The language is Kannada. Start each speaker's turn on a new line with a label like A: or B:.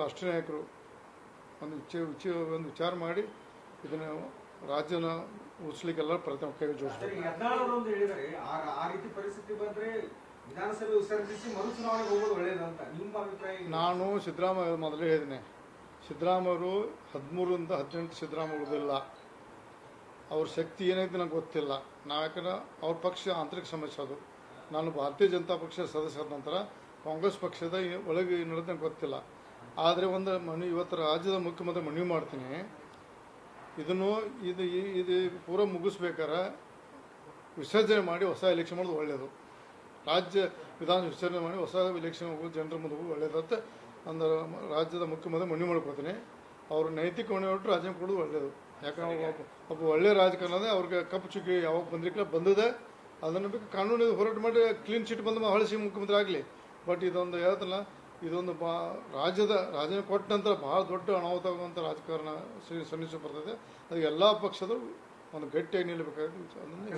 A: ರಾಷ್ಟ್ರೀಯ ನಾಯಕರು ಒಂದು ವಿಚ ವಿಚ ಒಂದು ವಿಚಾರ ಮಾಡಿ ಇದನ್ನು ರಾಜ್ಯನ ಉಳಿಸ್ಲಿಕ್ಕೆಲ್ಲ ಪ್ರಯತ್ನ ಕೈ ಜೋಡಿಸ್ಬೇಕು.
B: ಸರಿ ಯತ್ನಾಳ್ ಒಂದು ಹೇಳಿದ್ದಾರೆ ಆ- ಆ ರೀತಿ ಪರಿಸ್ಥಿತಿ ಬಂದ್ರೆ ವಿಧಾನಸಭೆ ವಿಸರ್ಜಿಸಿ ಮರು ಚುನಾವಣೆಗೆ ಹೋಗೋದು ಒಳ್ಳೇದಂತ ನಿಮ್ಮ ಅಭಿಪ್ರಾಯ ಏನು?
A: ನಾನು ಸಿದ್ದರಾಮಯ್ಯ ಮೊದಲೇ ಹೇಳಿದ್ದೀನಿ ಸಿದ್ದರಾಮಯ್ಯರು ಹದಿಮೂರರಿಂದ ಹದಿನೆಂಟು ಸಿದ್ದರಾಮಯ್ಯ ಉಳಿದಿಲ್ಲ ಅವ್ರ ಶಕ್ತಿ ಏನೈತೆ ನನಗೆ ಗೊತ್ತಿಲ್ಲ. ನಾವು ಯಾಕಂದ್ರೆ ಅವ್ರ ಪಕ್ಷ ಆಂತರಿಕ ಸಮಸ್ಯೆ ಅದು. ನಾನು ಭಾರತೀಯ ಜನತಾ ಪಕ್ಷದ ಸದಸ್ಯರ ನಂತರ ಕಾಂಗ್ರೆಸ್ ಪಕ್ಷದ ಒಳಗೆ ನಡೆದ ನಂಗೆ ಗೊತ್ತಿಲ್ಲ. ಆದರೆ ಒಂದು ಮನವಿ ಇವತ್ತು ರಾಜ್ಯದ ಮುಖ್ಯಮಂತ್ರಿ ಮನವಿ ಮಾಡ್ತೀನಿ. ಇದನ್ನು ಇದು ಇದು ಪೂರ ಮುಗಿಸ್ಬೇಕಾರೆ ವಿಸರ್ಜನೆ ಮಾಡಿ ಹೊಸ ಎಲೆಕ್ಷನ್ ಮಾಡೋದು ಒಳ್ಳೆಯದು ರಾಜ್ಯ ವಿಧಾನ ವಿಸರ್ಜನೆ ಮಾಡಿ ಹೊಸ ಎಲೆಕ್ಷನ್ ಹೋಗೋದು ಜನರ ಮುಂದೆ ಹೋಗೋದು ಒಳ್ಳೆಯದಂತ ಅಂದ್ರೆ ರಾಜ್ಯದ ಮುಖ್ಯಮಂತ್ರಿ ಮನವಿ ಮಾಡ್ಕೊಳ್ತೀನಿ ಅವರು ನೈತಿಕ ಹೊಣೆ ಹೊಟ್ಟು ರಾಜ್ಯ ಕೊಡೋದು ಒಳ್ಳೆಯದು ಯಾಕಂದ್ರೆ ಒಬ್ಬ ಒಳ್ಳೆಯ ರಾಜಕಾರಣದ ಅವ್ರಿಗೆ ಕಪ್ಪು ಚುಕ್ಕಿ ಯಾವಾಗ ಬಂದಿರಲಿಲ್ಲ ಬಂದಿದೆ. ಅದನ್ನು ಬೇಕು ಕಾನೂನು ಹೋರಾಟ ಮಾಡಿ ಕ್ಲೀನ್ ಚಿಟ್ ಬಂದು ಹೊಳಿಸಿ ಮುಖ್ಯಮಂತ್ರಿ ಆಗಲಿ. ಬಟ್ ಇದೊಂದು ಹೇಳ್ತಲ್ಲ ಇದೊಂದು ಬಾ ರಾಜ್ಯದ ರಾಜನ ಕೊಟ್ಟ ನಂತರ ಭಾಳ ದೊಡ್ಡ ಅನಾಹುತ ರಾಜಕಾರಣ ಸಮೀಕ್ಷೆ ಬರ್ತದೆ. ಅದು ಎಲ್ಲ ಪಕ್ಷದವರು ಒಂದು ಗಟ್ಟಿಯಾಗಿ ನಿಲ್ಲಬೇಕಾಗಿ